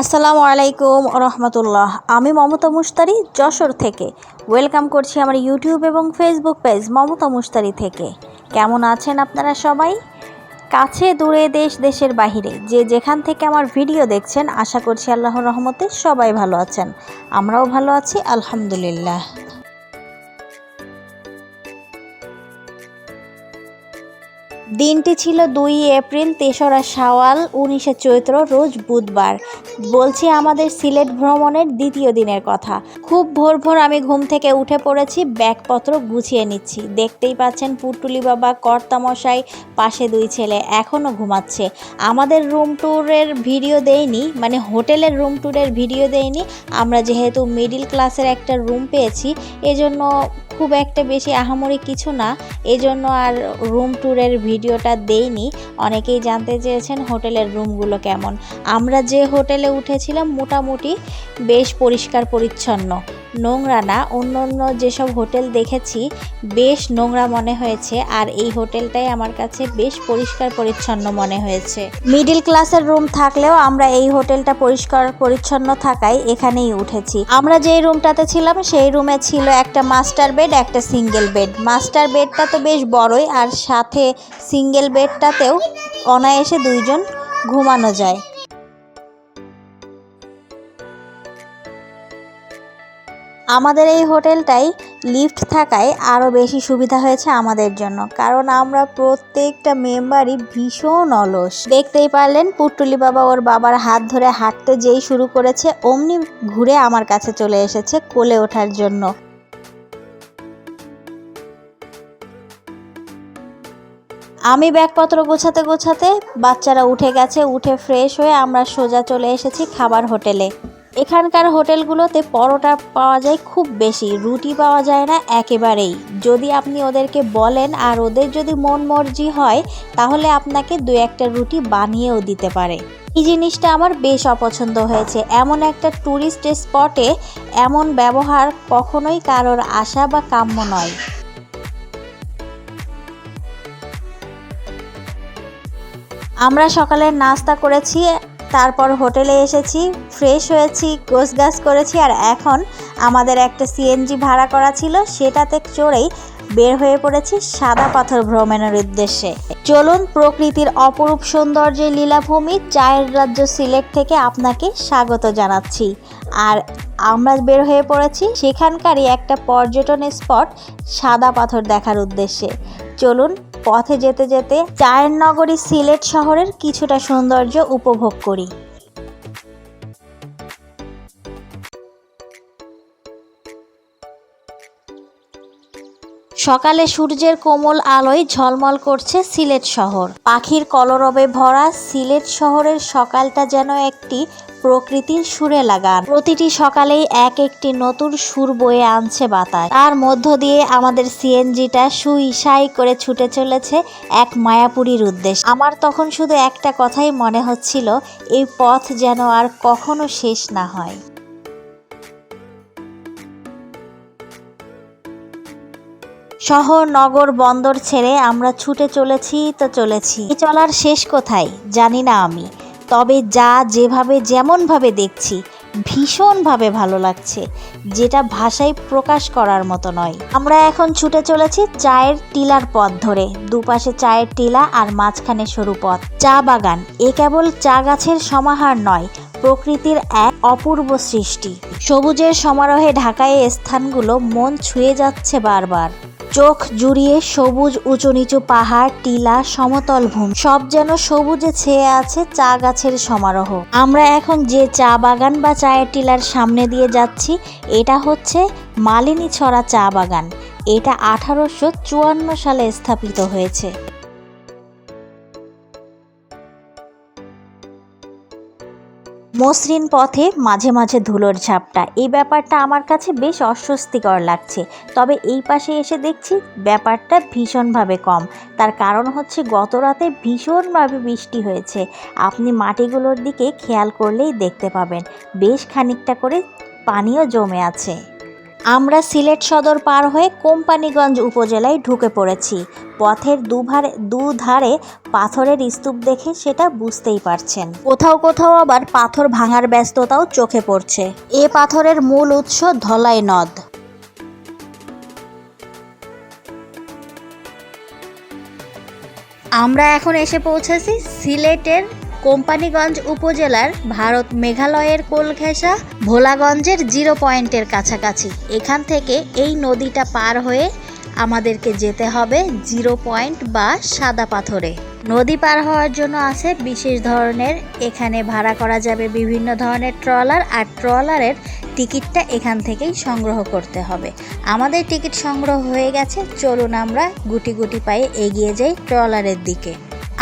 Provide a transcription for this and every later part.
আসসালামু আলাইকুম রহমতুল্লাহ আমি মমতা মুস্তারি যশোর থেকে। ওয়েলকাম করছি আমার ইউটিউব এবং ফেসবুক পেজ মমতা মুস্তারি থেকে। কেমন আছেন আপনারা সবাই? কাছে, দূরে, দেশ, দেশের বাহিরে। যে যেখান থেকে আমার ভিডিও দেখছেন, আশা করছি আল্লাহর রহমতে সবাই ভালো আছেন। আমরাও ভালো আছি, আলহামদুলিল্লাহ। দিনটি ছিল দুই এপ্রিল, তেসরা শাওয়াল, উনিশে চৈত্র, রোজ বুধবার। বলছি আমাদের সিলেট ভ্রমণের দ্বিতীয় দিনের কথা। খুব ভোর ভোর আমি ঘুম থেকে উঠে পড়েছি, ব্যাগপত্র গুছিয়ে নিচ্ছি। দেখতেই পাচ্ছেন পুটুলি বাবা, কর্তামশাই, পাশে দুই ছেলে এখনও ঘুমাচ্ছে। আমাদের রুম ট্যুরের ভিডিও দেয়নি মানে হোটেলের রুম ট্যুরের ভিডিও দেয়নি। আমরা যেহেতু মিডিল ক্লাসের একটা রুম পেয়েছি, এজন্য খুব একটা বেশি আহামরি কিছু না। এজন্য আর রুম ট্যুরের ভিডিওটা দেইনি। অনেকেই জানতে চেয়েছেন হোটেলের রুমগুলো কেমন। আমরা যে হোটেলে উঠেছিলাম মোটামুটি বেশ পরিষ্কার পরিচ্ছন্ন। নোংরা না অন্য অন্য যেসব হোটেল দেখেছি, বেশ নোংরা মনে হয়েছে আর এই হোটেলটাই আমার কাছে বেশ পরিষ্কার পরিচ্ছন্ন মনে হয়েছে। মিডিল ক্লাসের রুম থাকলেও আমরা এই হোটেলটা পরিষ্কার পরিচ্ছন্ন থাকায় এখানেই উঠেছি। আমরা যেই রুমটাতে ছিলাম, সেই রুমে ছিল একটা মাস্টার বেড, একটা সিঙ্গেল বেড। মাস্টার বেডটা তো বেশ বড়ই আর সাথে সিঙ্গেল বেডটাতেও অনায়াসে দুইজন ঘুমানো যায়। আমাদের এই হোটেলটাই লিফট থাকায় আরও বেশি সুবিধা হয়েছে আমাদের জন্য। কারণ আমরা প্রত্যেকটা মেম্বারই ভীষণ অলস। দেখতেই পারলেন পুটুলি বাবা ওর বাবার হাত ধরে হাঁটতে যেই শুরু করেছে, অমনি ঘুরে আমার কাছে চলে এসেছে কোলে ওঠার জন্য। আমি ব্যাগপত্র গোছাতে গোছাতে বাচ্চারা উঠে গেছে, উঠে ফ্রেশ হয়ে আমরা সোজা চলে এসেছি খাবার হোটেলে। এখানকার হোটেলগুলোতে পরোটা পাওয়া যায় খুব বেশি, রুটি পাওয়া যায় না একেবারেই। যদি আপনি ওদেরকে বলেন আর ওদের যদি মন মর্জি হয়, তাহলে আপনাকে দু একটা রুটি বানিয়েও দিতে পারে। এই জিনিসটা আমার বেশ অপছন্দ হয়েছে। এমন একটা ট্যুরিস্ট স্পটে এমন ব্যবহার কখনোই কারোর আশা বা কাম্য নয়। আমরা সকালের নাস্তা করেছি তারপর হোটেলে এসেছি ফ্রেশ হয়েছি, গোছগাছ করেছি আর এখন আমাদের একটা সিএনজি ভাড়া করা ছিল, সেটাতে চড়েই বের হয়ে পড়েছি সাদা পাথর ভ্রমণের উদ্দেশ্যে। চলুন প্রকৃতির অপরূপ সৌন্দর্যের লীলাভূমি চায়ের রাজ্য সিলেট থেকে আপনাকে স্বাগত জানাচ্ছি। আর আমরা বের হয়ে পড়েছি সেখানকারই একটা পর্যটন স্পট, সাদা পাথর দেখার উদ্দেশ্যে। চলুন পথে যেতে যেতে চায়ের নগরী সিলেট শহরের কিছুটা সৌন্দর্য উপভোগ করি। সকালে সূর্যের কোমল আলোয় ঝলমল করছে সিলেট শহর। পাখির কলরবে ভরা সিলেট শহরের সকালটা যেন একটি প্রকৃতির সুরে লাগান। প্রতিটি সকালেই এক একটি নতুন সুর বয়ে আনছে বাতাস। তার মধ্য দিয়ে আমাদের সিএনজিটা সুই সাই করে ছুটে চলেছে এক মায়াপুরীর উদ্দেশ্যে। আমার তখন শুধু একটা কথাই মনে হচ্ছিল, এই পথ যেন আর কখনো শেষ না হয়। শহর, নগর, বন্দর ছেড়ে আমরা ছুটে চলেছি তো চলেছি। চলার শেষ কোথায়? জানি না আমি। তবে যা, যেভাবে, যেমনভাবে দেখছি, ভীষণভাবে ভালো লাগছে। যেটা ভাষায় প্রকাশ করার মতো নয়। আমরা এখন ছুটে চলেছি চায়ের টিলার পথ ধরে। দুপাশে চায়ের টিলা আর মাঝখানে সরু পথ। চা বাগান। এ কেবল চা গাছের সমাহার নয়, প্রকৃতির এক অপূর্ব সৃষ্টি। সবুজের সমারোহে ঢাকায় স্থানগুলো মন ছুঁয়ে যাচ্ছে বারবার। চোখ জুড়িয়ে সবুজ উঁচু নিচু পাহাড়, টিলা, সমতল ভূমি। সব যেন সবুজে ছেয়ে আছে চা গাছের সমারোহ। আমরা এখন যে চা বাগান বা চায়ের টিলার সামনে দিয়ে যাচ্ছি, এটা হচ্ছে মালিনী ছড়া চা বাগান। এটা আঠারোশো চুয়ান্ন সালে স্থাপিত হয়েছে। মসৃণ পথে মাঝে মাঝে ধুলোর ঝাপটা। এই ব্যাপারটা আমার কাছে বেশ অস্বস্তিকর লাগছে। তবে এই পাশে এসে দেখছি ব্যাপারটা ভীষণভাবে কম। তার কারণ হচ্ছে গত রাতে ভীষণভাবে বৃষ্টি হয়েছে। আপনি মাটিগুলোর দিকে খেয়াল করলেই দেখতে পাবেন। বেশ খানিকটা করে পানিও জমে আছে। আমরা সিলেট সদর পার হয়ে কোম্পানিগঞ্জ উপজেলায় ঢুকে পড়েছি। পথের দুধারে দুধারে পাথরের স্তূপ দেখে সেটা বুঝতেই পারছেন। কোথাও কোথাও আবার পাথর ভাঙার ব্যস্ততাও চোখে পড়ছে। এ পাথরের মূল উৎস ধলাই নদ। আমরা এখন এসে পৌঁছেছি সিলেটের কোম্পানিগঞ্জ উপজেলার ভারত মেঘালয়ের কোলঘেঁষা, ভোলাগঞ্জের জিরো পয়েন্টের কাছাকাছি। এখান থেকে এই নদীটা পার হয়ে আমাদেরকে যেতে হবে জিরো পয়েন্ট বা সাদা পাথরে। নদী পার হওয়ার জন্য আছে বিশেষ ধরনের, এখানে ভাড়া করা যাবে বিভিন্ন ধরনের ট্রলার, আর ট্রলারের টিকিটটা এখান থেকেই সংগ্রহ করতে হবে। আমাদের টিকিট সংগ্রহ হয়ে গেছে, চলুন আমরা গুটি গুটি পায়ে এগিয়ে যাই ট্রলারের দিকে।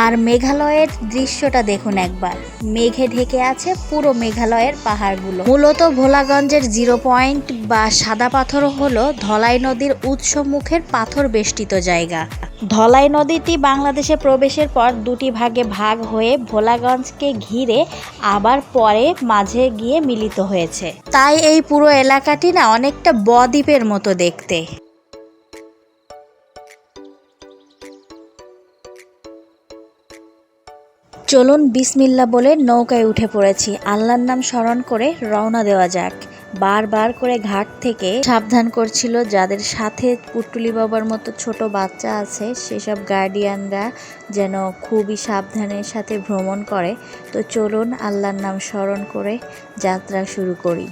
আর মেঘালয়ের দৃশ্যটা দেখুন একবার। মেঘে ঢেকে আছে পুরো মেঘালয়ের পাহাড়গুলো। মূলত ভোলাগঞ্জের জিরো পয়েন্ট বা সাদা পাথর হলো ধলাই নদীর উৎস মুখের পাথর বেষ্টিত জায়গা। ধলাই নদীটি বাংলাদেশে প্রবেশের পর দুটি ভাগে ভাগ হয়ে ভোলাগঞ্জকে ঘিরে আবার পরে মাঝে গিয়ে মিলিত হয়েছে। তাই এই পুরো এলাকাটি না অনেকটা বদ্বীপের মতো দেখতে। চলুন বিসমিল্লা বলে নৌকায় উঠে পড়েছি। আল্লাহর নাম স্মরণ করে রওনা দেওয়া যাক। বারবার করে ঘাট থেকে সাবধান করছিল যাদের সাথে পুটুলি বাবার মতো ছোট বাচ্চা আছে, সেসব গার্ডিয়ানরা যেন খুবই সাবধানের সাথে ভ্রমণ করে। তো চলুন আল্লাহর নাম স্মরণ করে যাত্রা শুরু করি।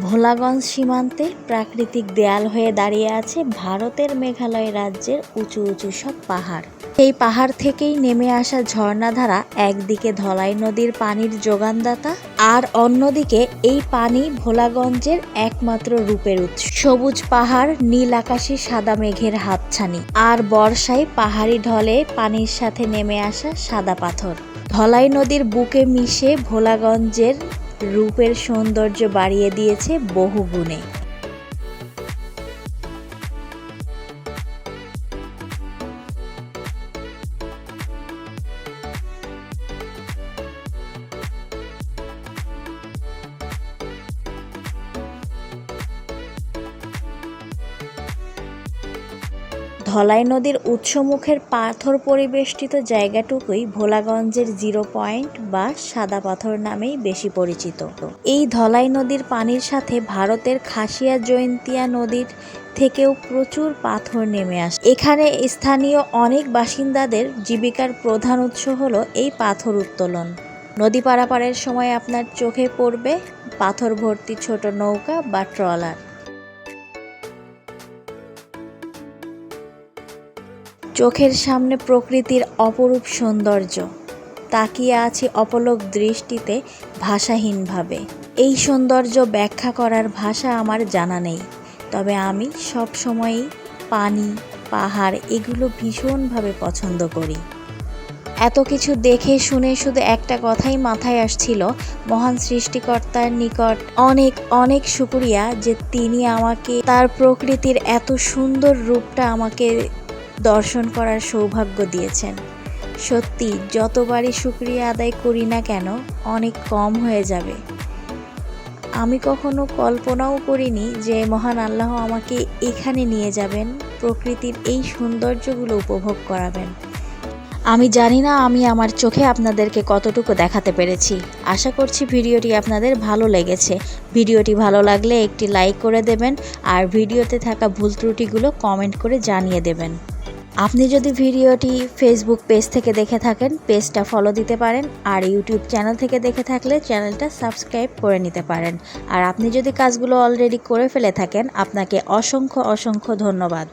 ভোলাগঞ্জ সীমান্তে প্রাকৃতিক দেয়াল হয়ে দাঁড়িয়ে আছে ভারতের মেঘালয় রাজ্যের উঁচু উঁচু সব পাহাড়। এই পাহাড় থেকেই নেমে আসা ঝর্ণাধারা, একদিকে ধলাই নদীর পানির যোগানদাতা আর অন্যদিকে এই পানি ভোলাগঞ্জের একমাত্র রূপের উৎস। সবুজ পাহাড়, নীল আকাশে সাদা মেঘের হাতছানি আর বর্ষায় পাহাড়ি ঢলে পানির সাথে নেমে আসা সাদা পাথর। ধলাই নদীর বুকে মিশে ভোলাগঞ্জের রূপের সৌন্দর্য বাড়িয়ে দিয়েছে বহু ধলাই নদীর উৎসমুখের পাথর পরিবেষ্টিত জায়গাটুকুই ভোলাগঞ্জের জিরো পয়েন্ট বা সাদা পাথর নামেই বেশি পরিচিত। এই ধলাই নদীর পানির সাথে ভারতের খাসিয়া জয়ন্তিয়া নদীর থেকেও প্রচুর পাথর নেমে আসে। এখানে স্থানীয় অনেক বাসিন্দাদের জীবিকার প্রধান উৎস হলো এই পাথর উত্তোলন। নদী পারাপারের সময় আপনার চোখে পড়বে পাথর ভর্তি ছোট নৌকা বা ট্রলার। চোখের সামনে প্রকৃতির অপরূপ সৌন্দর্য। তাকিয়ে আছি অপলক দৃষ্টিতে ভাষাহীনভাবে। এই সৌন্দর্য ব্যাখ্যা করার ভাষা আমার জানা নেই। তবে আমি সব সময়ই পানি, পাহাড় এগুলো ভীষণভাবে পছন্দ করি। এত কিছু দেখে শুনে শুধু একটা কথাই মাথায় আসছিল, মহান সৃষ্টিকর্তার নিকট অনেক অনেক শুক্রিয়া যে তিনি আমাকে, তার প্রকৃতির এত সুন্দর রূপটা আমাকে দর্শন করার সৌভাগ্য দিয়েছেন। সত্যি, যতবারই শুক্রিয়া আদায় করি না কেন, অনেক কম হয়ে যাবে। আমি কখনো কল্পনাও করিনি যে মহান আল্লাহ আমাকে এখানে নিয়ে যাবেন, প্রকৃতির এই সৌন্দর্যগুলো উপভোগ করাবেন। আমি জানি না আমি আমার চোখে আপনাদেরকে কতটুকু দেখাতে পেরেছি। আশা করছি ভিডিওটি আপনাদের ভালো লেগেছে। ভিডিওটি ভালো লাগলে একটি লাইক করে দেবেন আর ভিডিওতে থাকা ভুল ত্রুটিগুলো কমেন্ট করে জানিয়ে দেবেন। আপনি যদি ভিডিওটি ফেসবুক পেজ থেকে দেখে থাকেন পেজটা ফলো দিতে পারেন আর ইউটিউব চ্যানেল থেকে দেখে থাকলে চ্যানেলটা সাবস্ক্রাইব করে নিতে পারেন। আর আপনি যদি কাজগুলো অলরেডি করে ফেলে থাকেন, আপনাকে অসংখ্য অসংখ্য ধন্যবাদ।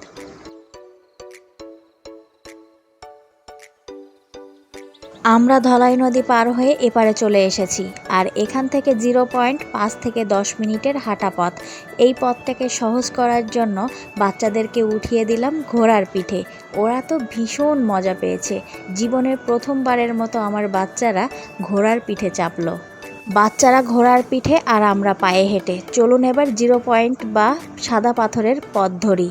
আমরা ধলাই নদী পার হয়ে এপারে চলে এসেছি, আর এখান থেকে জিরো পয়েন্ট পাঁচ থেকে দশ মিনিটের হাঁটা পথ। এই পথটাকে সহজ করার জন্য বাচ্চাদেরকে উঠিয়ে দিলাম ঘোড়ার পিঠে। ওরা তো ভীষণ মজা পেয়েছে। জীবনের প্রথমবারের মতো আমার বাচ্চারা ঘোড়ার পিঠে চাপলো। বাচ্চারা ঘোড়ার পিঠে আর আমরা পায়ে হেঁটে। চলুন এবার জিরো পয়েন্ট বা সাদা পাথরের পথ ধরি।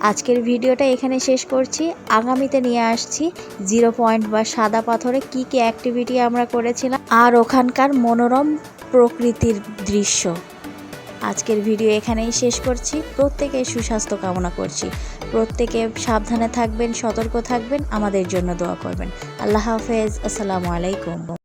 আজকের ভিডিওটা এখানে শেষ করছি। আগামীতে নিয়ে আসছি জিরো পয়েন্ট বা সাদা পাথরে কি কি অ্যাক্টিভিটি আমরা করেছিলাম আর ওখানকার মনোরম প্রকৃতির দৃশ্য। আজকের ভিডিও এখানেই শেষ করছি। প্রত্যেকে সুস্বাস্থ্য কামনা করছি। প্রত্যেকে সাবধানে থাকবেন, সতর্ক থাকবেন, আমাদের জন্য দোয়া করবেন। আল্লাহ হাফেজ। আসসালামু আলাইকুম।